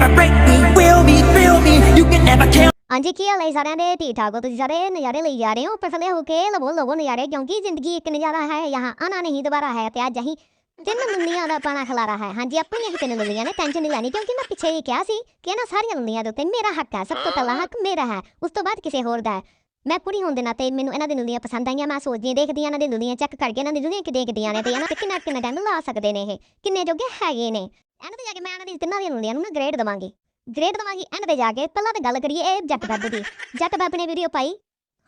never break me, will me, thrill me. You can never kill ਹਾਂਜੀ ਕੀ ਹਾਲ ਹੈ ਸਾਰਿਆਂ ਦੇ ਠੀਕ ਠਾਕ ਹੋ ਤੁਸੀਂ ਸਾਰੇ ਨਜ਼ਾਰੇ ਲਈ ਜਾ ਰਹੇ ਹੋ ਪਰ ਫਲੇ ਹੋ ਕੇ ਲਵੋ ਲਵੋ ਨਜ਼ਾਰੇ ਕਿਉਂਕਿ ਜ਼ਿੰਦਗੀ ਇੱਕ ਨਜ਼ਾਰਾ ਹੈ ਯਹਾਂ ਆਣਾ ਨਹੀਂ ਦੁਬਾਰਾ ਹੈ ਤੇ ਅੱਜ ਅਸੀਂ ਤਿੰਨ ਲੁੰਨੀਆਂ ਦਾ ਪਾਣਾ ਖਲਾਰਾ ਹੈ ਹਾਂਜੀ ਆਪਣੀਆਂ ਹੀ ਤਿੰਨ ਲੁੰਨੀਆਂ ਨੇ ਟੈਨਸ਼ਨ ਨਹੀਂ ਲੈਣੀ ਕਿਉਂਕਿ ਮੈਂ ਪਿੱਛੇ ਹੀ ਕਿਹਾ ਸੀ ਕਿ ਇਹਨਾਂ ਸਾਰੀਆਂ ਲੁੰਨੀਆਂ ਦੇ ਉੱਤੇ ਮੇਰਾ ਹੱਕ ਹੈ ਸਭ ਤੋਂ ਪਹਿਲਾ ਹੱਕ ਮੇਰਾ ਹੈ ਉਸ ਤੋਂ ਬਾਅਦ ਕਿਸੇ ਹੋਰ ਦਾ ਹੈ ਮੈਂ ਪੂਰੀ ਹੋਣ ਦੇ ਨਾਤੇ ਮੈਨੂੰ ਇਹਨਾਂ ਦੀ ਲੁੰਨੀਆਂ ਪਸੰਦ ਆਈਆਂ ਮੈਂ ਸੋਚਦੀ ਦੇਖਦੀ ਹਾਂ ਇਹਨਾਂ ਦੀ ਲੁੰਨੀਆਂ ਚੈੱਕ ਕਰਕੇ ਇਹਨਾਂ ਦੀ ਲੁੰਨੀਆਂ ਕਿ ਦੇਖਦੀਆਂ ਨੇ ਤੇ ਇਹਨਾਂ ਤੇ ਕਿੰਨਾ ਕਿੰਨਾ ਟਾਈਮ ਲਾ ਸਕਦੇ ਨੇ ਇਹ ਕਿੰਨੇ ਜੋਗੇ ਹੈਗੇ ਨੇ ਇਹਨਾਂ ਤੇ ਜਾ ਕੇ ਮੈਂ ਇਹਨਾਂ ਦੀ ਤਿੰਨਾਂ ਦੀਆਂ ਲੁੰਨੀਆਂ ਨੂੰ ਨਾ ਗ੍ਰੇਡ ਦਵਾਂਗੀ। ਗ੍ਰੇਡ ਦਵਾਂਗੀ ਐਂਡ ਤੇ ਜਾ ਕੇ ਪਹਿਲਾਂ ਤਾਂ ਗੱਲ ਕਰੀਏ, ਇਹ ਜੱਟ ਬੱਬ ਦੀ। ਜੱਟ ਬੱਬ ਨੇ ਵੀਡੀਓ ਪਾਈ।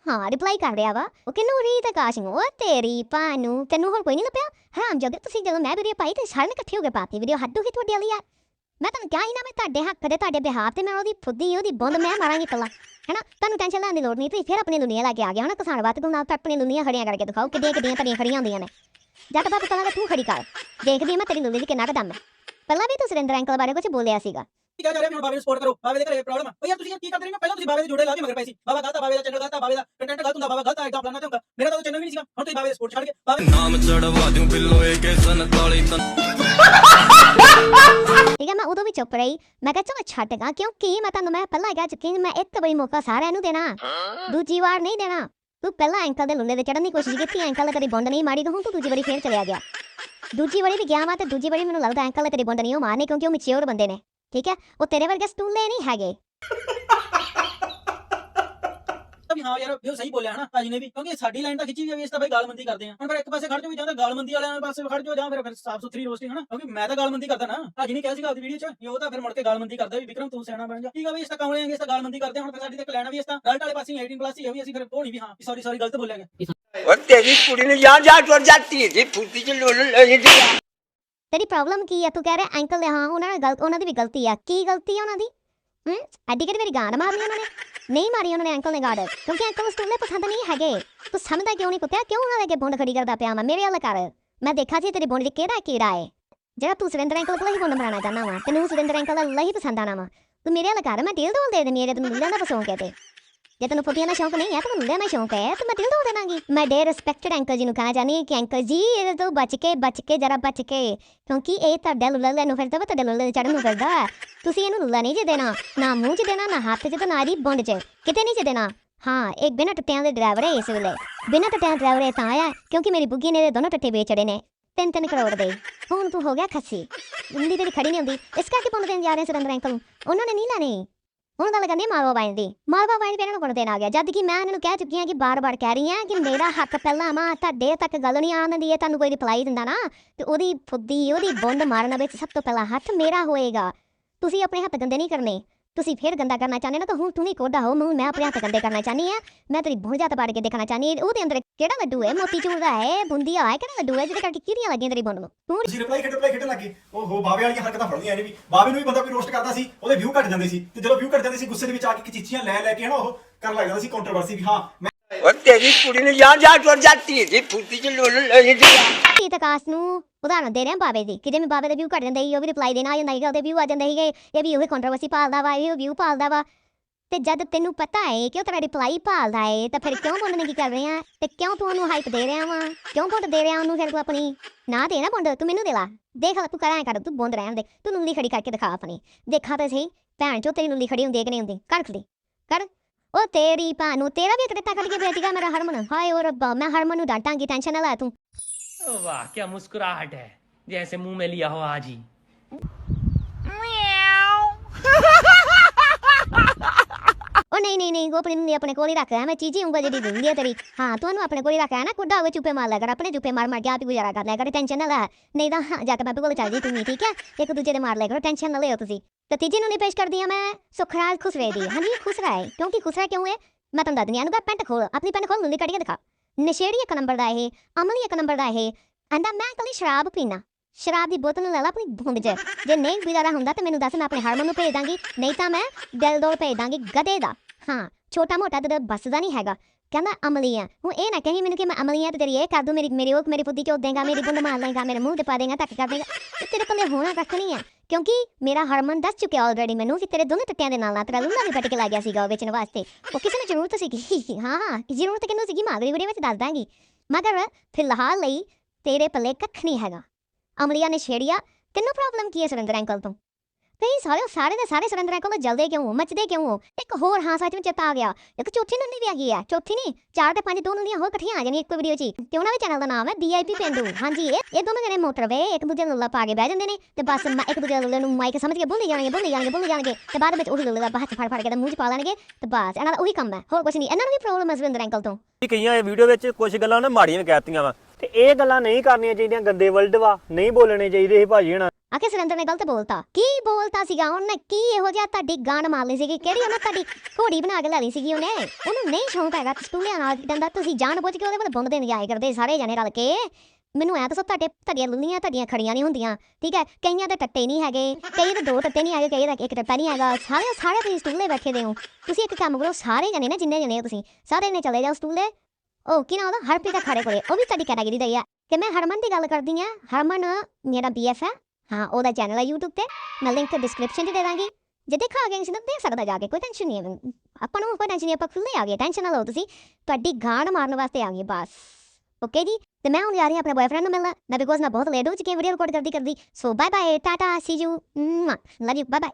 ਹਾਂ ਰਿਪਲਾਈ ਕਰ ਰਿਹਾ ਵਾ। ਉਹ ਕਿਨੂੰ ਰੀਤ ਆਕਾਸ਼ ਨੂੰ, ਉਹ ਤੇਰੀ ਪਾਨੂੰ ਤੈਨੂੰ ਹੋਰ ਕੋਈ ਨਹੀਂ ਲੱਭਿਆ? ਹਰਾਮ ਜੋਗੇ ਤੁਸੀਂ ਜਦੋਂ ਮੈਂ ਵੀਡੀਓ ਪਾਈ ਤੇ ਸਾਰੇ ਇਕੱਠੇ ਹੋ ਕੇ ਪਾਤੀ ਵੀਡੀਓ ਹੱਦੂ ਹੀ ਤੁਹਾਡੇ ਵਾਲੀ ਯਾਰ। ਮੈਂ ਤੁਹਾਨੂੰ ਕਿਹਾ ਹੀ ਨਾ, ਮੈਂ ਤੁਹਾਡੇ ਹੱਕ ਦੇ ਤੁਹਾਡੇ ਬਿਹਾਫ ਤੇ ਮੈਂ ਉਹਦੀ ਫੁੱਦੀ, ਉਹਦੀ ਬੁੰਦ ਮੈਂ ਮਾਰਾਂਗੀ ਪਹਿਲਾਂ ਹੈਨਾ? ਤੁਹਾਨੂੰ ਟੈਨਸ਼ਨ ਲੈਣ ਦੀ ਲੋੜ ਨਹੀਂ ਤੁਸੀਂ ਫਿਰ ਆਪਣੀ ਦੁਨੀਆ ਲੈ ਕੇ ਆ ਗਿਆ ਹੋ ਕਿਸਾਨ ਬਾਤ ਕੋਲ ਨਾਲ ਤਾਂ ਆਪਣੀ ਦੁਨੀਆ ਖੜੀਆਂ ਕਰਕੇ ਦਿਖਾਓ ਕਿੱਡੀਆਂ ਕਿੱਡੀਆਂ ਤੜੀਆਂ ਖੜੀਆਂ ਹੁੰਦੀਆਂ ਨੇ। ਜੱਟ ਬੱਬ ਪਹਿਲਾਂ ਤਾਂ ਤੂੰ ਖੜੀ ਕਰ। ਦੇਖਦੀ ਮੈਂ ਤੇਰੀ ਦੁਨੀਆ ਦੀ ਕਿੰਨਾ ਕੁ ਦਮ ਹੈ। ਪਹਿਲਾਂ ਵੀ ਤੂੰ ਸੁਰਿੰਦਰ ਅੰਕਲ ਬਾਰੇ ਕੁਝ ਬੋਲਿਆ ਸੀਗਾ। ਕੀ ਕਹਿ ਜਾ ਰਹੇ ਹੁਣ ਬਾਬੇ ਨੂੰ ਸਪੋਰਟ ਕਰੋ। ਬਾਬੇ ਦੇ ਘਰੇ ਪ੍ਰੋਬਲਮ ਆ? ਓ ਯਾਰ ਤੁਸੀਂ ਕੀ ਕਰਦੇ ਰਹੇ ਹੋ? ਪਹਿਲਾਂ ਤੁਸੀਂ ਬਾਬੇ ਦੇ ਜੋੜੇ ਲਾ ਕੇ ਮਗਰ ਪਏ ਸੀ। ਬਾਬਾ ਗਲਤ ਆ ਬਾਬੇ ਦਾ ਚੈਨਲ ਗਲਤ ਆ ਬਾਬੇ ਦਾ ਕੰਟੈਂਟ ਗਲਤ ਹੁੰਦਾ ਬਾਬਾ ਗਲਤ ਆ ਇਦਾਂ ਫਲਾਣਾ ਤੇ ਹੁੰਦਾ ਮੇਰਾ ਤਾਂ ਚੈਨਲ ਵੀ ਨਹੀਂ ਸੀਗਾ। ਹੁਣ ਤੁਸੀਂ ਬਾਬੇ ਦੇ ਸਪੋਰਟ ਛੱਡ ਕੇ ਬਾਬੇ ਨਾਮ ਚੜਵਾ ਦਿਉ ਬਿੱਲੋ ਏ ਕੇ 47 ਤਨ ਠੀਕ ਹੈ ਮੈਂ ਉਦੋਂ ਵੀ ਚੁੱਪ ਰਹੀ। ਮੈਂ ਕਿਹਾ ਚਲੋ ਛੱਡਗਾ ਕਿਉਂਕਿ ਮੈਂ ਤੁਹਾਨੂੰ ਮੈਂ ਪਹਿਲਾਂ ਕਹਿ ਚੁੱਕੀ ਹਾਂ ਮੈਂ ਇੱਕ ਵਾਰੀ ਮੌਕਾ ਸਾਰਿਆਂ ਨੂੰ ਦੇਣਾ। ਦੂਜੀ ਵਾਰ ਨਹੀਂ ਦੇਣਾ। ਤੂੰ ਪਹਿਲਾਂ ਅੰਕਲ ਦੇ ਲੁੱਲੇ ਤੇ ਚੜਨ ਦੀ ਕੋਸ਼ਿਸ਼ ਕੀਤੀ ਅੰਕਲ ਨੇ ਤੇਰੀ ਬੁੰਡ ਨਹੀਂ ਮਾਰੀ ਹੁਣ ਤੂੰ ਦੂਜੀ ਵਾਰੀ ਫੇਰ ਚਲਿਆ ਗਿਆ। ਦੂਜੀ ਵਾਰੀ ਵੀ ਗਿਆ ਵਾ ਤੇ ਦੂਜੀ ਵਾਰੀ ਮੈਨੂੰ ਲੱਗਦਾ ਅੰਕਲ ਨੇ ਤੇਰੀ ਬੁੰਡ ਨਹੀਂ ਉਹ ਮਾਰਨੇ ਕਿਉਂਕਿ ਉਹ ਮੈਚਿਓਰ ਬੰਦੇ ਨੇ। ਠੀਕ ਹੈ? ਉਹ ਤੇਰੇ ਵਰਗੇ ਸਟੂਲੇ ਨਹੀਂ ਹੈਗੇ। ਵੀ ਹਾਂ ਯਾਰ ਵੀ ਉਹ ਸਹੀ ਬੋਲਿਆ ਹਨਾ ਭਾਜੀ ਨੇ ਵੀ ਕਿਉਂਕਿ ਸਾਡੀ ਲਾਈਨ ਤਾਂ ਖਿੱਚੀ ਵੀ ਇਸ ਤਾਂ ਬਈ ਗਾਲਮੰਦੀ ਕਰਦੇ ਆ ਹੁਣ ਫਿਰ ਇੱਕ ਪਾਸੇ ਖੜ ਜਾਓ ਵੀ ਜਾਂ ਤਾਂ ਗਾਲਮੰਦੀ ਵਾਲਿਆਂ ਪਾਸੇ ਖੜ ਜਾਓ ਜਾਂ ਫਿਰ ਫਿਰ ਸਾਫ ਸੁਥਰੀ ਰੋਸਟਿੰਗ ਹਨਾ ਕਿਉਂਕਿ ਮੈਂ ਤਾਂ ਗਾਲਮੰਦੀ ਕਰਦਾ ਨਾ ਭਾਜੀ ਨੇ ਕਿਹਾ ਸੀਗਾ ਆਪਣੀ ਵੀਡੀਓ 'ਚ ਵੀ ਉਹ ਤਾਂ ਫਿਰ ਮੁੜ ਕੇ ਗਾਲਮੰਦੀ ਕਰਦਾ ਵੀ ਵਿਕਰਮ ਤੂੰ ਸਿਆਣਾ ਬਣ ਜਾ ਠੀਕ ਆ ਵੀ ਇਸ ਤਾਂ ਕਮਲੇ ਆਂਗੇ ਇਸ ਤਾਂ ਗਾਲਮੰਦੀ ਕਰਦੇ ਆ, ਹੁਣ ਫਿਰ ਸਾਡੀ ਤੇ ਲੈਣਾ ਵੀ ਇਸ ਤਾਂ ਗਲਤ ਵਾਲੇ ਪਾਸੇ 18 ਪਲੱਸ ਹੀ ਆ ਵੀ ਅਸੀਂ ਫਿਰ ਹੋਣੀ ਵੀ ਹਾਂ ਸੌਰੀ ਸੌਰੀ ਗਲਤ ਬੋਲਿਆ ਗਿਆ और तेरी कुड़ी ने यहाँ जा टुट जाती है जी फुर्ती से लोल ਤੇਰੀ ਪ੍ਰੋਬਲਮ ਕੀ ਹੈ ਤੂੰ ਕਹਿ ਰਿਹਾ ਅੰਕਲ ਦੇ ਹਾਂ ਉਹਨਾਂ ਨਾਲ ਗਲਤ ਉਹਨਾਂ ਦੀ ਵੀ ਗਲਤੀ ਆ ਕੀ ਗਲਤੀ ਆ ਉਹਨਾਂ ਦੀ ਹੂੰ ਐਡੀ ਕਿਹੜੀ ਮੇਰੀ ਗਾਂਡ ਮਾਰਨੀ ਉਹਨਾਂ ਨੇ ਨਹੀਂ ਮਾਰੀ ਉਹਨਾਂ ਨੇ ਅੰਕਲ ਨੇ ਗਾਂਡ ਕਿਉਂਕਿ ਅੰਕਲ ਨੂੰ ਸਟੂਲੇ ਪਸੰਦ ਨਹੀਂ ਹੈਗੇ ਤੂੰ ਸਮਝਦਾ ਕਿਉਂ ਨਹੀਂ ਕੁੱਤਿਆ ਕਿਉਂ ਉਹਨਾਂ ਦੇ ਅੱਗੇ ਬੁੰਡ ਖੜੀ ਕਰਦਾ ਪਿਆ ਮੈਂ ਮੇਰੇ ਵੱਲ ਕਰ ਮੈਂ ਦੇਖਾ ਸੀ ਤੇਰੇ ਬੁੰਡ 'ਚ ਕਿਹੜਾ ਕੀੜਾ ਹੈ ਜਿਹੜਾ ਤੂੰ ਸੁਰਿੰਦਰ ਅੰਕਲ ਕੋਲ ਹੀ ਬੁੰਡ ਬਣਾਉਣਾ ਚਾਹੁੰਦਾ ਵਾ ਤੈਨੂੰ ਸੁਰਿੰਦਰ ਅੰਕਲ ਦਾ ਲੱਲਾ ਹੀ ਪਸੰਦ ਆਣਾ ਵਾ ਤੂੰ ਮੇਰੇ ਵੱਲ ਕਰ ਮੈਂ ਦਿਲ ਦੋਲ ਦੇ ਦੇਣੀ ਹੈ ਜੇ ਤੈਨੂੰ ਲੁੱਲਿਆਂ ਦਾ ਸ਼ੌਂਕ ਹੈ ਤੇ ਜੇ ਤੈਨੂੰ ਫੁੱਟੀਆਂ ਦਾ ਸ਼ੌਂਕ ਨਹੀਂ ਹੈ ਤੈਨੂੰ ਲੁੱਲਿਆਂ ਦਾ ਸ਼ੌਂਕ ਹੈ ਤੇ ਮੈਂ ਦਿਲ ਦੋਲ ਦੇਣਾਗੀ ਮੈਂ ਡੇ ਰਿਸਪੈਕਟਡ ਅੰਕਲ ਜੀ ਨੂੰ ਕਹਿਣਾ ਚਾਹਨੀ ਕਿ ਅੰਕਲ ਜੀ, ਇਹਦੇ ਤੋਂ ਬਚ ਕੇ ਬਚ ਕੇ, ਜਰਾ ਬਚ ਕੇ। ਕਿਉਂਕਿ ਇਹ ਤੁਹਾਡਾ ਲੁੱਲਾ ਲੈਣ ਨੂੰ ਫਿਰਦਾ ਵਾ, ਤੁਹਾਡੇ ਲੁੱਲੇ ਤੇ ਚੜਨ ਨੂੰ ਫਿਰਦਾ ਤੁਸੀਂ ਇਹਨੂੰ ਲੁੱਲਾ ਨਹੀਂ ਜੇ ਦੇਣਾ, ਨਾ ਮੂੰਹ 'ਚ ਦੇਣਾ, ਨਾ ਹੱਥ 'ਚ ਤੇ ਨਾ ਇਹਦੀ ਬੁੰਡ 'ਚ। ਕਿਤੇ ਨਹੀਂ ਜੇ ਦੇਣਾ। ਹਾਂ, ਇਹ ਬਿਨਾਂ ਟੱਟਿਆਂ ਦੇ ਡਰਾਈਵਰ ਹੈ ਇਸ ਵੇਲੇ। ਬਿਨਾਂ ਟੱਟਿਆਂ ਦੇ ਡਰਾਈਵਰ ਇਹ ਤਾਂ ਆਇਆ। ਕਿਉਂਕਿ ਮੇਰੀ ਬੁੱਗੀ ਨੇ ਇਹਦੇ ਦੋਨੋਂ ਟੱਟੇ ਵੇਚੜੇ ਨੇ। ਤਿੰਨ ਤਿੰਨ ਕਰੋੜ ਦੇ। ਹੁਣ ਤੂੰ ਹੋ ਗਿਆ ਖੱਸੀ। ਹੁੰਦੀ ਤੇਰੀ ਖੜੀ ਨਹੀਂ ਹੁੰਦੀ। ਇਸ ਕਰਕੇ ਪੁੰਨ ਦੇਣ ਜਾ ਰਹੇ ਸੁਰਿੰਦਰ ਅੰਕਲ ਨੂੰ। ਉਹਨਾਂ ਨੇ ਨਹੀਂ ਲੈਣੇ। ਉਹਨਾਂ ਗੱਲ ਕਰਨੀ ਮਾਰਵਾ ਬਾਈਨ ਦੀ। ਮਾਰਵਾ ਬਾਈਨ ਵੀ ਇਹਨਾਂ ਨੂੰ ਪੁੰਨ ਦੇਣ ਆ ਗਿਆ? ਜਦ ਕਿ ਮੈਂ ਇਹਨਾਂ ਨੂੰ ਕਹਿ ਚੁੱਕੀ ਹਾਂ ਕਿ ਬਾਰ-ਬਾਰ ਕਹਿ ਰਹੀ ਹਾਂ ਕਿ ਮੇਰਾ ਹੱਕ ਪਹਿਲਾਂ ਮਾਂ, ਤੁਹਾਡੇ ਤੱਕ ਗੱਲ ਨਹੀਂ ਆਉਣ ਦਿੰਦੀ ਹੈ ਤੁਹਾਨੂੰ ਕੋਈ ਰਿਪਲਾਈ ਦਿੰਦਾ ਨਾ। ਤੇ ਉਹਦੀ ਫੁੱਦੀ, ਉਹਦੀ ਬੁੰਡ ਮਾਰਨ ਵਿੱਚ ਸਭ ਤੋਂ ਪਹਿਲਾਂ ਹੱਥ ਮੇਰਾ ਹੋਏਗਾ। ਤੁਸੀਂ ਆਪਣੇ ਹੱਥ ਗੰਦੇ ਨਹੀਂ ਕਰਨੇ। ਤੁਸੀਂ ਫਿਰ ਗੰਦਾ ਕਰਨਾ ਚਾਹੁੰਦੇ ਨਾ ਤਾਂ ਹੁਣ ਤੂੰ ਨਹੀਂ ਕੋਡਾ ਹੋ ਮੈਂ ਮੈਂ ਆਪਣੇ ਹੱਥ ਗੰਦੇ ਕਰਨਾ ਚਾਹਨੀ ਆ ਮੈਂ ਤੇਰੀ ਬੁੰਡ ਜਾਤ ਪਾੜ ਕੇ ਦੇਖਣਾ ਚਾਹਨੀ ਹਾਂ ਉਹਦੇ ਅੰਦਰ ਕਿਹੜਾ ਲੱਡੂ ਹੈ ਮੋਤੀ ਚੂਰ ਦਾ ਹੈ ਬੁੰਦੀਆ ਹੈ ਕਿਹੜਾ ਲੱਡੂ ਹੈ ਜਿਹਦੇ ਕਰਕੇ ਕਿਹੜੀਆਂ ਲੱਗੀਆਂ ਤੇਰੀ ਬੁੰਡ ਨੂੰ ਤੂੰ ਤੁਸੀਂ ਰਿਪਲਾਈ ਖੇਡ ਰਿਪਲਾਈ ਖੇਡਣ ਲੱਗੇ ਓਹੋ ਬਾਵੇ ਵਾਲੀਆਂ ਹਰਕਤਾਂ ਫੜਨੀਆਂ ਨੇ ਵੀ ਬਾਵੇ ਨੂੰ ਵੀ ਬੰਦਾ ਕੋਈ ਰੋਸਟ ਕਰਦਾ ਸੀ ਉਹਦੇ ਵਿਊ ਘਟ ਜਾਂਦੇ ਸੀ ਤੇ ਜਦੋਂ ਵਿਊ ਘਟ ਜਾਂਦੇ ਸੀ ਗੁੱਸੇ ਦੇ ਵਿੱਚ ਆ ਕੇ ਚੀਚੀਆਂ ਲੈ ਲੈ ਕੇ ਹਨਾ ਉਹ ਕਰਨ ਲੱਗ ਜਾਂਦਾ ਸੀ ਕੰਟਰੋਵਰਸੀ ਵੀ ਹਾਂ ਮੈਂ और तेरी कुड़ी ने यहाँ जा टुट जाती है जी फुर्ती से लोल ਕੀ ਆਕਾਸ਼ ਨੂੰ ਉਦਾਹਰਨ ਦੇ ਰਿਹਾ ਬਾਬੇ ਦੀ, ਕਿ ਮੈਂ ਬਾਬੇ ਦੇ ਵਿਊ ਘਟ ਜਾਂਦੇ ਸੀ, ਉਹ ਵੀ ਰਿਪਲਾਈ ਦੇਣਾ ਆ ਜਾਂਦਾ ਸੀਗਾ, ਉਹਦੇ ਵਿਊ ਆ ਜਾਂਦਾ ਸੀਗਾ, ਇਹ ਵੀ ਉਹ ਕੰਟਰੋਵਰਸੀ ਪਾਲਦਾ ਵਾ, ਇਹ ਵਿਊ ਪਾਲਦਾ ਵਾ। ਤੇ ਜਦ ਤੈਨੂੰ ਪਤਾ ਹੈ ਕਿ ਉਹ ਤੇਰਾ ਰਿਪਲਾਈ ਪਾਲਦਾ ਹੈ ਤਾਂ ਫਿਰ ਕਿਉਂ ਬੁੰਡ ਨੇ ਕੀ ਕਰ ਰਿਹਾ? ਤੇ ਕਿਉਂ ਤੂੰ ਉਹਨੂੰ ਹਾਈਪ ਦੇ ਰਿਹਾ ਵਾ? ਕਿਉਂ ਬੁੰਡ ਦੇ ਰਿਹਾ ਉਹਨੂੰ ਫਿਰ ਤੂੰ ਆਪਣੀ? ਨਾ ਦੇ ਨਾ ਬੁੰਡ ਤੂੰ ਮੈਨੂੰ ਦੇ ਲਾ। ਦੇਖ ਲੈ, ਤੂੰ ਕਰਾਂ ਕਰ ਤੂੰ ਬੋਂਦ ਰਹਿਣ ਦੇ, ਤੂੰ ਲੁੱਲੀ ਖੜੀ ਕਰਕੇ ਦਿਖਾ ਆਪਣੀ। ਦੇਖਾ ਤਾਂ ਸਹੀ, ਭੈਣ ਚੋ ਤੇਰੀ ਲੁੱਲੀ ਖੜੀ ਹੁੰਦੀ ਹੈ ਕਿ ਨਹੀਂ ਹੁੰਦੀ? ਕਰ ਖੜੀ ਕਰ ਉਹ ਤੇਰੀ ਭਾਨੂੰ ਤੇਰਾ ਵੀ ਇੱਕ ਦਿੱਤਾ ਕੱਢ ਕੇ ਵੇਚੇਗਾ ਮੇਰਾ ਹਰਮਨ। ਹਾਏ ਓ ਰੱਬਾ, ਮੈਂ ਹਰਮਨ ਨੂੰ ਡਾਂਟਾਂਗੀ, ਟੈਨਸ਼ਨ ਨਾ ਲੈ ਤੂੰ। वाह क्या मुस्कुराहट है जैसे मुंह में लिया हो आज ही ਉਹ ਨਹੀਂ ਨਹੀਂ ਨਹੀਂ ਉਹ ਆਪਣੀ ਨੂੰ ਆਪਣੇ ਕੋਲ ਹੀ ਰੱਖ ਐਵੇਂ ਚੀਜ਼ੀ ਉਂਗਲ ਜਿਹੜੀ ਦਿੰਦੀ ਹੈ ਤੇਰੀ ਹਾਂ ਤੁਹਾਨੂੰ ਆਪਣੇ ਕੋਲ ਹੀ ਰੱਖਿਆ ਨਾ ਕੁੱਡਾ ਹੋਵੇ ਚੁੱਪੇ ਮਾਰ ਲਿਆ ਕਰ ਆਪਣੇ ਚੁੱਪੇ ਮਾਰ ਮਾਰ ਕੇ ਆਪ ਹੀ ਗੁਜ਼ਾਰਾ ਕਰ ਲਿਆ ਕਰ ਟੈਨਸ਼ਨ ਨਾ ਲੈ ਨਹੀਂ ਤਾਂ ਹਾਂ, ਜੱਟ ਬਾਬੇ ਕੋਲ ਚੱਲ ਜੀ ਤੂੰ ਵੀ ਠੀਕ ਹੈ ਇੱਕ ਦੂਜੇ ਦੇ ਮਾਰ ਲਿਆ ਕਰੋ ਟੈਨਸ਼ਨ ਨਾ ਲਿਓ ਤੁਸੀਂ ਤੇ ਤੀਜੀ ਨੂੰ ਨਹੀਂ ਪੇਸ਼ ਕਰਦੀ ਆ ਮੈਂ ਸੁਖਰਾਜ ਖੁਸਰੇ ਦੀ ਹਾਂਜੀ ਖੁਸਰਾ ਹੈ ਕਿਉਂਕਿ ਖੁਸਰਾ ਕਿਉਂ ਹੈ ਮੈਂ ਤੁਹਾਨੂੰ ਦੱਸਦੀ ਹਾਂ ਇਹਨੂੰ ਕਹ ਪੈਂਟ ਖੋਲ ਆਪਣੀ ਪੈਂਟ ਖੋਲ ਲੁੰਦੀ ਕੱਢ ਕੇ ਦਿਖਾ ਨਸ਼ੇੜੀ ਇੱਕ ਨੰਬਰ ਦਾ ਇਹ ਅਮਲੀ ਇੱਕ ਨੰਬਰ ਦਾ ਇਹ। ਕਹਿੰਦਾ ਮੈਂ ਕੱਲੀ ਸ਼ਰਾਬ ਪੀਣਾ ਸ਼ਰਾਬ ਦੀ ਬੋਤਲ ਨੂੰ ਲੈ ਲਾ ਆਪਣੀ ਬੁੰਦ 'ਚ। ਜੇ ਨਹੀਂ ਗੁਜ਼ਾਰਾ ਹੁੰਦਾ ਤਾਂ ਮੈਨੂੰ ਦੱਸ, ਮੈਂ ਆਪਣੇ ਹਰਮਨ ਨੂੰ ਭੇਜ ਦਾਂਗੀ। ਨਹੀਂ ਤਾਂ ਮੈਂ ਦਿਲ ਦਿਲਦੋਰ ਭੇਜ ਦਾਂਗੀ ਗਧੇ ਦਾ। ਹਾਂ, ਛੋਟਾ ਮੋਟਾ ਤੇ ਬਸਦਾ ਨਹੀਂ ਹੈਗਾ। ਕਹਿੰਦਾ ਅਮਲੀ ਆ ਹੁਣ ਇਹ ਨਾ ਕਹੀ ਮੈਨੂੰ ਕਿ ਮੈਂ ਅਮਲੀ ਆ ਤੇ ਤੇਰੀ ਇਹ ਕਰ ਦੂੰ, ਮੇਰੀ ਮੇਰੀ ਉਹ, ਮੇਰੀ ਪੁੱਤੀ ਚੋਦ ਦੇਗਾ, ਮੇਰੀ ਬੁੰਦ ਮਾਰ ਲੇਗਾ ਮੇਰੇ ਮੂੰਹ ਤੇ ਪਾ ਦੇਗਾ, ਧੱਕ ਕਰ ਦੇਗਾ। ਤੇਰੇ ਕੋਲੇ ਹੋਣਾ ਕੱਖ ਨਹੀਂ ਆ। ਕਿਉਂਕਿ ਮੇਰਾ ਹਰਮਨ ਦੱਸ ਚੁੱਕਿਆ ਆਲਰੇਡੀ ਮੈਨੂੰ ਕਿ ਤੇਰੇ ਦੋਨੇ ਟੱਟਿਆਂ ਦੇ ਨਾਲ ਨਾਲ ਤੇਰਾ ਲੂਣਾ ਵੀ ਫਟ ਕੇ ਲੱਗ ਗਿਆ ਸੀਗਾ ਵੇਚਣ ਵਾਸਤੇ। ਉਹ ਕਿਸੇ ਨੂੰ ਜ਼ਰੂਰਤ ਸੀਗੀ। ਹਾਂ ਹਾਂ ਜ਼ਰੂਰਤ ਕਿਹਨੂੰ ਸੀਗੀ? ਮੈਂ ਅਗਲੀ ਵੀਡੀਓ ਵਿੱਚ ਦੱਸ ਦਾਂਗੀ। ਮਗਰ ਫਿਲਹਾਲ ਲਈ ਤੇਰੇ ਪੱਲੇ ਕੱਖ ਨਹੀਂ ਹੈਗਾ। ਅਮਲੀਆ ਨੇ ਛੇੜਿਆ। ਤੈਨੂੰ ਪ੍ਰੋਬਲਮ ਕੀ ਹੈ ਸੁਰਿੰਦਰ ਅੰਕਲ ਤੋਂ? ਕਈ ਸਾਰੇ ਸਾਰੇ ਦੇ ਸਾਰੇ ਸੁਰਿੰਦਰ ਅੰਕਲ ਜਲਦੇ ਕਿਉਂ, ਮੱਚਦੇ ਕਿਉਂ? ਇੱਕ ਹੋਰ ਹਾਂ ਸੱਚ ਵਿੱਚ ਚੇਤਾ ਆ ਗਿਆ। ਇੱਕ ਚੌਥੀ ਨੁੰਨੀ ਵੀ ਹੈਗੀ ਆ। ਚੌਥੀ ਨਹੀਂ, ਚਾਰ ਤੇ ਪੰਜ ਦੋ ਨੁੰਨੀਆਂ ਹੋਰ ਇਕੱਠੀਆਂ ਆ ਜਾਣੀਆਂ ਇੱਕੋ ਵੀਡੀਓ 'ਚ ਤੇ ਉਹਨਾਂ ਦੇ ਚੈਨਲ ਦਾ ਨਾਮ ਹੈ ਡੀਆਈਪੀ ਪੇਂਡੂ। ਹਾਂਜੀ, ਇਹ ਇਹ ਦੋਨੋਂ ਜਣੇ ਮੋਟਰਵੇ ਇੱਕ ਦੂਜੇ ਨੂੰ ਲੱਲਾ ਪਾ ਕੇ ਬਹਿ ਜਾਂਦੇ ਨੇ ਤੇ ਬਸ ਇੱਕ ਦੂਜੇ ਲੱਲੇ ਨੂੰ ਮਾਈਕ ਸਮਝ ਕੇ ਬੋਲੀ ਜਾਣਗੇ ਬੋਲੀ ਜਾਣਗੇ ਬੋਲੀ ਜਾਣਗੇ ਤੇ ਬਾਅਦ ਵਿੱਚ ਉਹੀ ਲੱਲੇ ਦਾ ਬਾਹਰ ਫੜ ਫੜ ਕੇ ਤੇ ਮੂੰਹ 'ਚ ਪਾ ਲੈਣਗੇ ਤੇ ਬਸ, ਇਹਨਾਂ ਦਾ ਉਹੀ ਕੰਮ ਹੈ। ਹੋਰ ਕੁਝ ਨਹੀਂ। ਇਹਨਾਂ ਨੂੰ ਵੀ ਪ੍ਰੋਬਲਮ ਹੈ ਸੁਰਿੰਦਰ ਅੰਕਲ ਤੋਂ। ਕਈਆਂ ਇਹ ਵੀਡੀਓ ਵਿੱਚ ਕੁਝ ਗੱਲਾਂ ਉਹਨੇ ਮਾੜੀਆਂ ਵੀ ਕਹਿਤੀਆਂ ਵਾ। ਤੇ ਇਹ ਗੱਲਾਂ ਨਹੀਂ ਕਰਨੀਆਂ ਚਾਹੀਦੀਆਂ, ਗੰਦੇ ਵਰਲਡ ਵਾ, ਨਹੀਂ ਬੋਲਣੇ ਚਾਹੀਦੇ ਸੀ ਭਾਜੀ ਹਣਾ। ਆਖੇ ਸੁਰਿੰਦਰ ਨੇ ਗਲਤ ਬੋਲਤਾ। ਕੀ ਬੋਲਤਾ ਸੀਗਾ? ਉਹਨੇ ਕੀ ਇਹੋ ਜਿਹਾ ਤੁਹਾਡੀ ਗਾਣ ਮਾਰ ਲਈ ਸੀਗੀ? ਕਿਹੜੀ ਉਹਨੇ ਤੁਹਾਡੀ ਘੋੜੀ ਬਣਾ ਕੇ ਲੈ ਲਈ ਸੀਗੀ ਉਹਨੇ? ਉਹਨੂੰ ਨਹੀਂ ਸ਼ੌਂਕ ਹੈਗਾ ਸਟੂਲਿਆਂ ਨਾਲ ਖੇਡਣ ਦਾ। ਤੁਸੀਂ ਜਾਣ ਬੁੱਝ ਕੇ ਉਹਦੇ ਵੱਲ ਬੁੰਦ ਦੇਣ ਜਾਏ ਕਰਦੇ ਸਾਰੇ ਜਣੇ ਰਲ ਕੇ। ਮੈਨੂੰ ਐ ਦੱਸੋ, ਤੁਹਾਡੇ ਤੁਹਾਡੀਆਂ ਲੁੱਲੀਆਂ ਤੁਹਾਡੀਆਂ ਖੜੀਆਂ ਨਹੀਂ ਹੁੰਦੀਆਂ। ਠੀਕ ਹੈ? ਕਈਆਂ ਦੇ ਟੱਟੇ ਨਹੀਂ ਹੈਗੇ, ਕਈ ਦੇ ਦੋ ਟੱਟੇ ਨਹੀਂ ਹੈਗੇ, ਕਈ ਦਾ ਇੱਕ ਟੱਟਾ ਨਹੀਂ ਹੈਗਾ। ਸਾਰੇ ਸਾਰੇ ਤੁਸੀਂ ਸਟੂਲੇ ਬੈਠੇ ਦੇ ਹੋ। ਤੁਸੀਂ ਇੱਕ ਕੰਮ ਕਰੋ, ਸਾਰੇ ਜਣੇ ਨਾ, ਜਿੰਨੇ ਜਣੇ ਹੋ ਤੁਸੀਂ, ਸਾਰੇ ਨੇ ਚਲੇ ਜਾਓ ਸਟੂਲੇ ਉਹ ਕੀ ਨਾ ਉਹਦਾ ਹਰਪ੍ਰੀਤ ਦਾ ਖੜੇ ਕੋਲੇ ਉਹ ਵੀ ਤੁਹਾਡੀ ਕੈਟਾਗਰੀ ਦਾ ਹੀ ਆ ਤੇ ਮੈਂ ਹਰਮਨ ਦੀ ਗੱਲ ਕਰਦੀ ਆ ਹਰਮਨ ਮੇਰਾ ਬੀਐਫ ਹੈ ਹਾਂ ਉਹਦਾ ਚੈਨਲ ਹੈ YouTube ਤੇ ਮੈਂ ਲਿੰਕ ਡਿਸਕ੍ਰਿਪਸ਼ਨ 'ਚ ਦੇ ਦਾਂਗੀ ਜੇ ਦੇਖਾ ਗਿਆ ਕਿਸੇ ਨੂੰ ਦੇਖ ਸਕਦਾ ਜਾ ਕੇ ਕੋਈ ਟੈਨਸ਼ਨ ਨਹੀਂ ਹੈ ਆਪਾਂ ਨੂੰ ਕੋਈ ਟੈਨਸ਼ਨ ਨਹੀਂ ਆਪਾਂ ਖੁੱਲੇ ਆ ਗਏ ਟੈਨਸ਼ਨ ਨਾ ਲਓ ਤੁਸੀਂ ਤੁਹਾਡੀ ਗਾਣ ਮਾਰਨ ਵਾਸਤੇ ਆ ਗਏ ਬਸ ਓਕੇ ਜੀ ਤੇ ਮੈਂ ਹੁਣ ਜਾ ਰਹੀ ਹਾਂ ਆਪਣੇ ਬॉयਫ੍ਰੈਂਡ ਨੂੰ ਮਿਲਣਾ ਨਾ ਬਿਕੋਜ਼ ਮੈਂ ਬਹੁਤ ਲੇਟ ਹੋ ਚੁੱਕੀ ਹਾਂ ਵੀਡੀਓ ਰਿਕਾਰਡ ਕਰਦੀ ਕਰਦੀ so bye bye tata see you love you bye bye